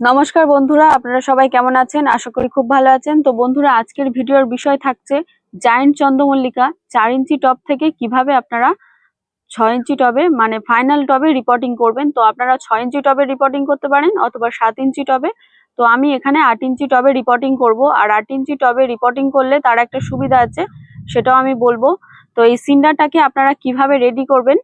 নমস্কার বন্ধুরা, আপনারা সবাই কেমন আছেন? আশা করি খুব ভালো আছেন। তো বন্ধুরা, আজকের ভিডিওর বিষয় থাকছে জায়েন্ট চন্দ্রমল্লিকা চার ইঞ্চি টব থেকে কীভাবে আপনারা ছয় ইঞ্চি টবে মানে ফাইনাল টবে রিপোর্টিং করবেন। তো আপনারা ছয় ইঞ্চি টবে রিপোর্টিং করতে পারেন অথবা সাত ইঞ্চি টবে। তো আমি এখানে আট ইঞ্চি টবে রিপোর্টিং করব। আর আট ইঞ্চি টবে রিপোর্টিং করলে তার একটা সুবিধা আছে, সেটাও আমি বলব। তো এই সিন্ডারটাকে আপনারা কীভাবে রেডি করবেন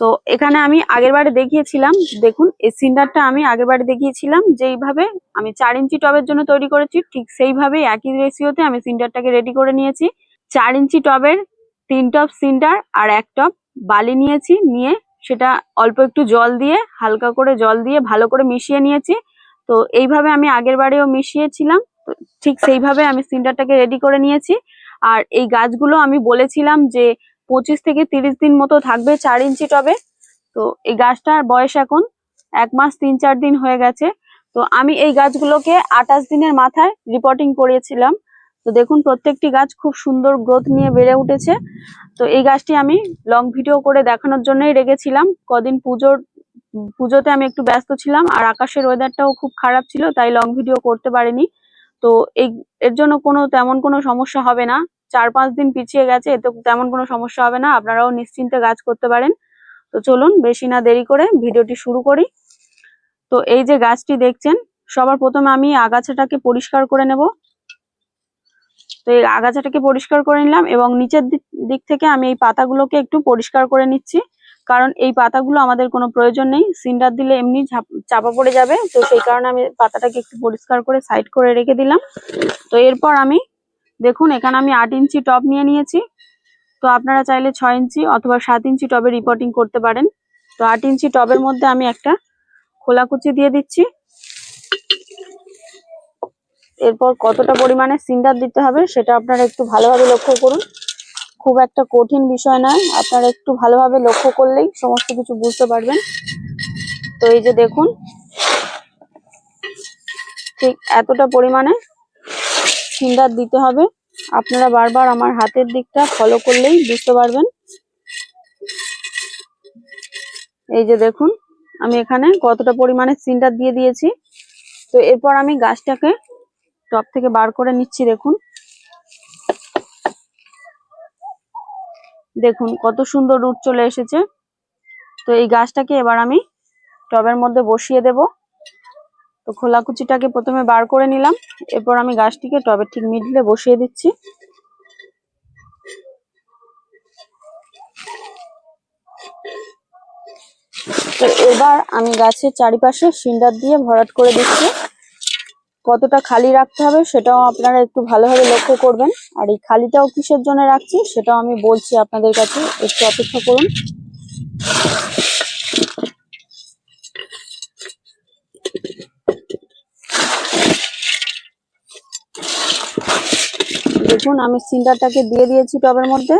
তো এখানে আমি আগের বারে দেখিয়েছিলাম, দেখুন, এই সিন্ডারটা আমি আগের বারে দেখিয়েছিলাম, যেইভাবে আমি চার ইঞ্চি টবের জন্য তৈরি করেছি, ঠিক সেইভাবেই একই রেশিওতে আমি সিন্ডারটাকে রেডি করে নিয়েছি। চার ইঞ্চি টবের তিন টব সিন্ডার আর এক টপ বালি নিয়েছি, নিয়ে সেটা অল্প একটু জল দিয়ে, হালকা করে জল দিয়ে ভালো করে মিশিয়ে নিয়েছি। তো এইভাবে আমি আগের বারেও মিশিয়েছিলাম ঠিক সেইভাবে আমি সিন্ডারটাকে রেডি করে নিয়েছি। আর এই গাছগুলো আমি বলেছিলাম যে পঁচিশ থেকে তিরিশ দিন মতো থাকবে চার ইঞ্চি টবে। তো এই গাছটার বয়স এখন এক মাস তিন চার দিন হয়ে গেছে। তো আমি এই গাছগুলোকে আঠাশ দিনের মাথায় রিপোর্টিং করিয়েছিলাম। তো দেখুন, প্রত্যেকটি গাছ খুব সুন্দর গ্রোথ নিয়ে বেড়ে উঠেছে। তো এই গাছটি আমি লং ভিডিও করে দেখানোর জন্যই রেখেছিলাম। কদিন পুজোর, পুজোতে আমি একটু ব্যস্ত ছিলাম আর আকাশের ওয়েদারটাও খুব খারাপ ছিল, তাই লং ভিডিও করতে পারিনি। তো এই, এর জন্য কোনো, তেমন কোনো সমস্যা হবে না। চার পাঁচ দিন পিছিয়ে গেছে, এতে তেমন কোনো সমস্যা হবে না, আপনারাও নিশ্চিন্তে গাছ করতে পারেন। তো চলুন, বেশি না দেরি করে ভিডিওটি শুরু করি। তো এই যে গাছটি দেখছেন, সবার প্রথমে আমি আগাছাটাকে পরিষ্কার করে নেব। তো এই আগাছাটাকে পরিষ্কার করে নিলাম এবং নিচের দিক- দিক থেকে আমি এই পাতাগুলোকে একটু পরিষ্কার করে নিচ্ছি। কারণ এই পাতাগুলো আমাদের কোনো প্রয়োজন নেই, সিন্ডার দিলে এমনি চাপা পড়ে যাবে। তো সেই কারণে আমি পাতাটাকে একটু পরিষ্কার করে সাইড করে রেখে দিলাম। তো এরপর আমি দেখুন, এখানে আমি আট ইঞ্চি টব নিয়ে নিয়েছি। তো আপনারা চাইলে ছয় ইঞ্চি অথবা সাত ইঞ্চি টবে রিপোর্টিং করতে পারেন। তো আট ইঞ্চি টবের মধ্যে আমি একটা খোলাকুচি দিয়ে দিচ্ছি। এরপর কতটা পরিমাণে সিন্ডার দিতে হবে সেটা আপনারা একটু ভালোভাবে লক্ষ্য করুন। খুব একটা কঠিন বিষয় নয়, আপনারা একটু ভালোভাবে লক্ষ্য করলেই সমস্ত কিছু বুঝতে পারবেন। তো এই যে দেখুন, ঠিক এতটা পরিমাণে সিন্ডার দিতে হবে। আপনারা বারবার আমার হাতের দিকটা ফলো করলেই বুঝতে পারবেন। এই যে দেখুন, আমি এখানে কতটা পরিমাণে সিন্ডার দিয়ে দিয়েছি। তো এরপর আমি গাছটাকে টপ থেকে বার করে নিচ্ছি, দেখুন। দেখুন, কত সুন্দর রুট চলে এসেছে। তো এই গাছটাকে এবার আমি টবের মধ্যে বসিয়ে দেব। তো খোলা কুচিটাকে প্রথমে বার করে নিলাম। এরপর আমি গাছটিকে টবের ঠিক মিডলে বসিয়ে দিচ্ছি। তো এবার আমি গাছের চারিপাশে সিন্ডার দিয়ে ভরাট করে দিচ্ছি। কতটা খালি রাখতে হবে সেটাও আপনারা একটু ভালোভাবে লক্ষ্য করবেন। আর এই খালিটাও কিসের জন্য রাখছি সেটাও আমি বলছি আপনাদের কাছে, একটু অপেক্ষা করুন। দেখুন, আমি সিন্ডারটাকে দিয়ে দিয়েছি টবের মধ্যে।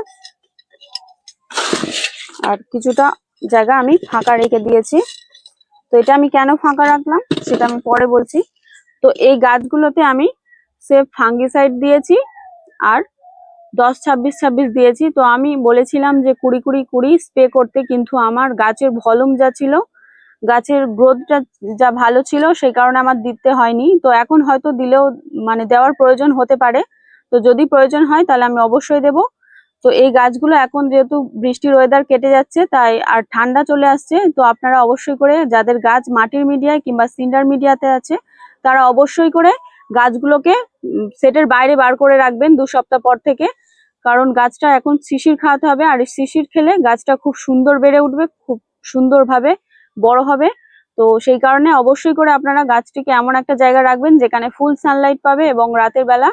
আর কিছুটা জায়গা আমি ফাঁকা রেখে দিয়েছি। তো এটা আমি কেন ফাঁকা রাখলাম, সেটা আমি পরে বলছি। তো এই গাছগুলোতে আমি সেফ ফাঙ্গিসাইড দিয়েছি আর দশ ছাব্বিশ ছাব্বিশ দিয়েছি। তো আমি বলেছিলাম যে কুড়ি কুড়ি কুড়ি স্প্রে করতে, কিন্তু আমার গাছের ভলুম যা ছিল, গাছের গ্রোথটা যা ভালো ছিল, সেই কারণে আমার দিতে হয়নি। তো এখন হয়তো দিলেও মানে দেওয়ার প্রয়োজন হতে পারে। তো যদি প্রয়োজন হয় তাহলে আমি অবশ্যই দেব। তো এই গাছগুলো এখন যেহেতু বৃষ্টির ওয়েদার কেটে যাচ্ছে, তাই আর ঠান্ডা চলে আসছে, তো আপনারা অবশ্যই করে যাদের গাছ মাটির মিডিয়ায় কিংবা সিন্ডার মিডিয়াতে আছে, তারা অবশ্যই করে গাছগুলোকে সেটের বাইরে বার করে রাখবেন দু সপ্তাহ পর থেকে। কারণ গাছটা এখন শিশির খাওয়াতে হবে, আর শিশির খেলে গাছটা খুব সুন্দর বেড়ে উঠবে, খুব সুন্দরভাবে বড় হবে। তো সেই কারণে অবশ্যই করে আপনারা গাছটিকে এমন একটা জায়গা রাখবেন যেখানে ফুল সানলাইট পাবে এবং রাতের বেলা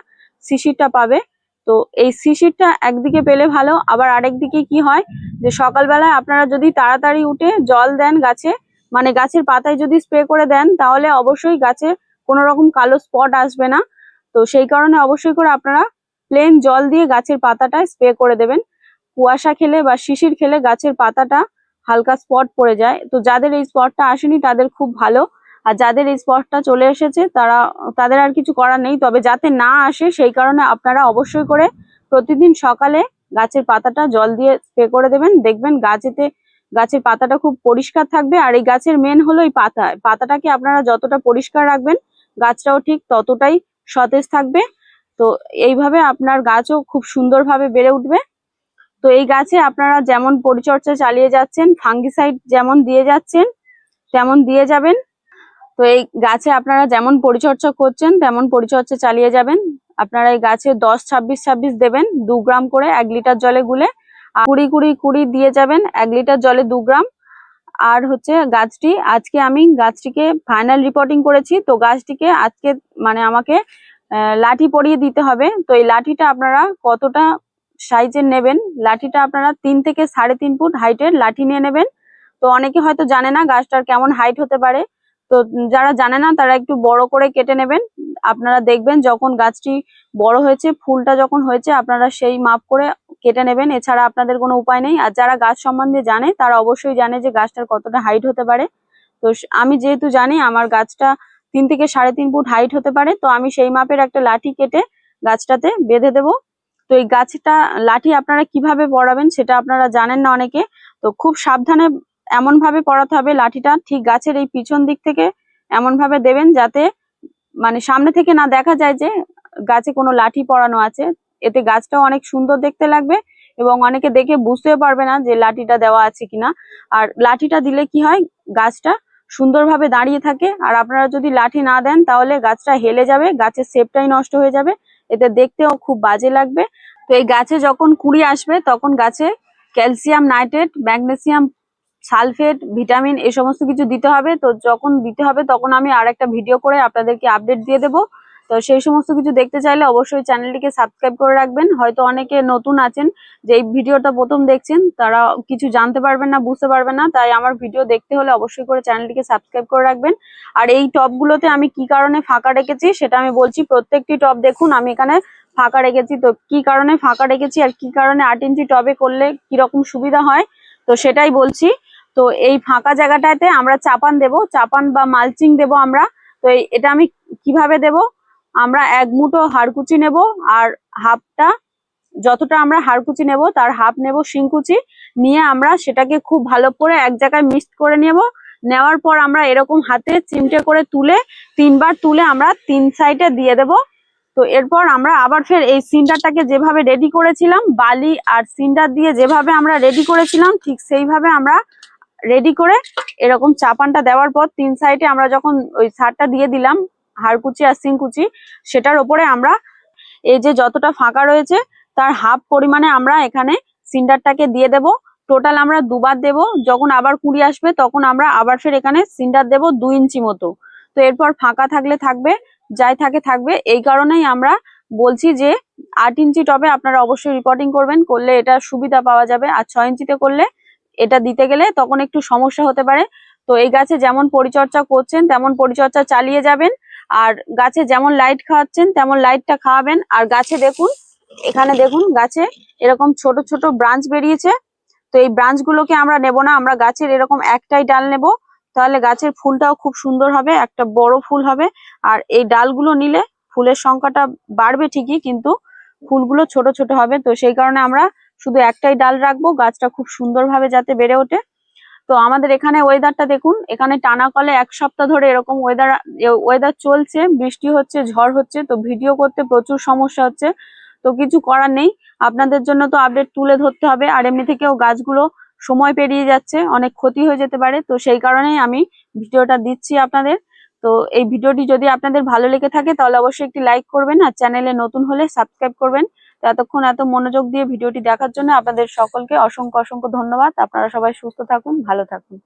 শিশিরটা পাবে। তো এই শিশিরটা একদিকে পেলে ভালো, আবার আরেক দিকে কি হয় যে সকালবেলায় আপনারা যদি তাড়াতাড়ি উঠে জল দেন গাছে মানে গাছের পাতায় যদি স্প্রে করে দেন, তাহলে অবশ্যই গাছে কোনো রকম কালো স্পট আসবে না। তো সেই কারণে অবশ্যই করে আপনারা প্লেন জল দিয়ে গাছের পাতাটা স্প্রে করে দেবেন। কুয়াশা খেলে বা শিশির খেলে গাছের পাতাটা হালকা স্পট পড়ে যায়। তো যাদের এই স্পটটা আসেনি, তাদের খুব ভালো। আর যাদের এই স্পটটা চলে এসেছে, তারা, তাদের আর কিছু করার নেই। তবে যাতে না আসে, সেই কারণে আপনারা অবশ্যই করে প্রতিদিন সকালে গাছের পাতাটা জল দিয়ে স্প্রে করে দেবেন। দেখবেন গাছেতে, গাছের পাতাটা খুব পরিষ্কার থাকবে। আর এই গাছের মেন হলো এই পাতা। পাতাটাকে আপনারা যতটা পরিষ্কার রাখবেন, গাছটাও ঠিক ততটাই সতেজ থাকবে। তো এইভাবে আপনার গাছও খুব সুন্দরভাবে বেড়ে উঠবে। তো এই গাছে আপনারা যেমন পরিচর্যা চালিয়ে যাচ্ছেন ফাঙ্গিসাইড যেমন দিয়ে যাচ্ছেন, তেমন দিয়ে যাবেন। তো এই গাছে আপনারা যেমন পরিচর্যা করছেন, তেমন পরিচর্যা চালিয়ে যাবেন। আপনারা এই গাছে দশ, ছাব্বিশ ছাব্বিশ দেবেন, দু গ্রাম করে এক লিটার জলে গুলে কুড়ি কুড়ি কুড়ি দিয়ে যাবেন, এক লিটার জলে দু গ্রাম। আর হচ্ছে গাছটি, আজকে আমি গাছটিকে ফাইনাল রিপোর্টিং করেছি, তো গাছটিকে আজকে মানে আমাকে লাঠি পরিয়ে দিতে হবে। তো এই লাঠিটা আপনারা কতটা সাইজের নেবেন? লাঠিটা আপনারা তিন থেকে সাড়ে তিন ফুট হাইটের লাঠি নিয়ে নেবেন। তো অনেকে হয়তো জানে না গাছটার কেমন হাইট হতে পারে। তো যারা জানে না, তারা একটু বড় করে কেটে নেবেন। আপনারা দেখবেন যখন গাছটি বড় হয়েছে, ফুলটা যখন হয়েছে, আপনারা সেই মাপ করে কেটে নেবেন। এছাড়া আপনাদের কোনো উপায় নেই। আর যারা গাছ সম্বন্ধে জানে, তারা অবশ্যই জানে যে গাছটার কতটা হাইট হতে পারে। তো আমি যেহেতু জানি, আমার গাছটা তিন থেকে সাড়ে তিন ফুট হাইট হতে পারে, তো আমি সেই মাপের একটা লাঠি কেটে গাছটাতে বেঁধে দেবো। তো এই গাছটা, লাঠি আপনারা কীভাবে পড়াবেন, সেটা আপনারা জানেন না অনেকে। তো খুব সাবধানে এমন ভাবে পড়াতে হবে, লাঠিটা ঠিক গাছের এই পিছন দিক থেকে এমন ভাবে দেবেন যাতে মানে সামনে থেকে না দেখা যায় যে গাছে কোনো লাঠি পড়ানো আছে। এতে গাছটাও অনেক সুন্দর দেখতে লাগবে এবং অনেকে দেখে বুঝতেও পারবে না যে লাঠিটা দেওয়া আছে কিনা। আর লাঠিটা দিলে কি হয়, গাছটা সুন্দরভাবে দাঁড়িয়ে থাকে। আর আপনারা যদি লাঠি না দেন তাহলে গাছটা হেলে যাবে, গাছের শেপটাই নষ্ট হয়ে যাবে। এতে দেখতেও খুব বাজে লাগবে। তো এই গাছে যখন কুড়ি আসবে তখন গাছে calcium nitrate magnesium sulphate, vitamin এই সমস্ত কিছু দিতে হবে। তো যখন দিতে হবে তখন আমি আর একটা ভিডিও করে আপনাদেরকে আপডেট দিয়ে দেবো। তো সেই সমস্ত কিছু দেখতে চাইলে অবশ্যই চ্যানেলটিকে সাবস্ক্রাইব করে রাখবেন। হয়তো অনেকে নতুন আছেন, যে এই ভিডিওটা প্রথম দেখছেন, তারা কিছু জানতে পারবেন না, বুঝতে পারবেন না। তাই আমার ভিডিও দেখতে হলে অবশ্যই করে চ্যানেলটিকে সাবস্ক্রাইব করে রাখবেন। আর এই টপগুলোতে আমি কি কারণে ফাঁকা রেখেছি সেটা আমি বলছি, প্রত্যেকটি টপ দেখুন, আমি এখানে ফাঁকা রেখেছি। তো কি কারণে ফাঁকা রেখেছি আর কি কারণে আট ইঞ্চি টবে করলে কীরকম সুবিধা হয়? তো সেটাই বলছি। তো এই ফাঁকা জায়গাটাতে আমরা চাপান দেব, চাপান বা মালচিং দেব আমরা। তো এটা আমি কীভাবে দেব? আমরা এক মুঠো হাড়কুচি নেব, আর হাফটা, যতটা আমরা হাড়কুচি নেব, তার হাফ নেব শিংকুচি। নিয়ে আমরা সেটাকে খুব ভালো করে এক জায়গায় মিক্সড করে নেব। নেওয়ার পর আমরা এরকম হাতে চিমটে করে তুলে, তিনবার তুলে আমরা তিন সাইডে দিয়ে দেব। তো এরপর আমরা আবার ফের এই সিন্ডারটাকে যেভাবে রেডি করেছিলাম, বালি আর সিন্ডার দিয়ে যেভাবে আমরা রেডি করেছিলাম, ঠিক সেইভাবে আমরা রেডি করে এরকম চাপানটা দেওয়ার পর তিন সাইডে আমরা যখন ওই সারটা দিয়ে দিলাম হাড়কুচি আর সিংকুচি সেটার ওপরে আমরা এই যে যতটা ফাঁকা রয়েছে, তার হাফ পরিমাণে আমরা এখানে সিন্ডারটাকে দিয়ে দেব। টোটাল আমরা দুবার দেব। যখন আবার কুড়ি আসবে, তখন আমরা আবার ফের এখানে সিন্ডার দেব দু ইঞ্চি মতো। তো এরপর ফাঁকা থাকলে থাকবে, যাই থাকে থাকবে। এই কারণেই আমরা বলছি যে আট ইঞ্চি টবে আপনারা অবশ্যই রিপোর্টিং করবেন, করলে এটা সুবিধা পাওয়া যাবে। আর ছয় ইঞ্চিতে করলে এটা দিতে গেলে তখন একটু সমস্যা হতে পারে। তো এই গাছে যেমন পরিচর্যা করছেন, তেমন পরিচর্যা চালিয়ে যাবেন। আর গাছে যেমন লাইট খাওয়াচ্ছেন, তেমন লাইটটা খাওয়াবেন। আর গাছে দেখুন, এখানে দেখুন গাছে এরকম ছোট ছোট ব্রাঞ্চ বেরিয়েছে। তো এই ব্রাঞ্চ গুলোকে আমরা নেব না, আমরা গাছের এরকম একটাই ডাল নেব। তাহলে গাছের ফুলটাও খুব সুন্দর হবে, একটা বড় ফুল হবে। আর এই ডালগুলো নিলে ফুলের সংখ্যাটা বাড়বে ঠিকই, কিন্তু ফুলগুলো ছোট ছোট হবে। তো সেই কারণে আমরা শুধু একটাই ডাল রাখব, গাছটা খুব সুন্দরভাবে যাতে বেড়ে ওঠে। তো আমাদের এখানে ওয়েদারটা দেখুন, এখানে টানা কলে এক সপ্তাহ ধরে এরকম ওয়েদার ওয়েদার চলছে, বৃষ্টি হচ্ছে, ঝড় হচ্ছে, তো ভিডিও করতে প্রচুর সমস্যা হচ্ছে। তো কিছু করার নেই, আপনাদের জন্য তো আপডেট তুলে ধরতে হবে, আর এমনি থেকেও গাছগুলো সময় পেরিয়ে যাচ্ছে, অনেক ক্ষতি হয়ে যেতে পারে, তো সেই কারণেই আমি ভিডিওটা দিচ্ছি আপনাদের। তো এই ভিডিওটি যদি আপনাদের ভালো লেগে থাকে, তাহলে অবশ্যই একটি লাইক করবেন, আর চ্যানেলে নতুন হলে সাবস্ক্রাইব করবেন। তো এতক্ষণ এত মনোযোগ দিয়ে ভিডিওটি দেখার জন্য আপনাদের সকলকে অসংখ্য অসংখ্য ধন্যবাদ। আপনারা সবাই সুস্থ থাকুন, ভালো থাকুন।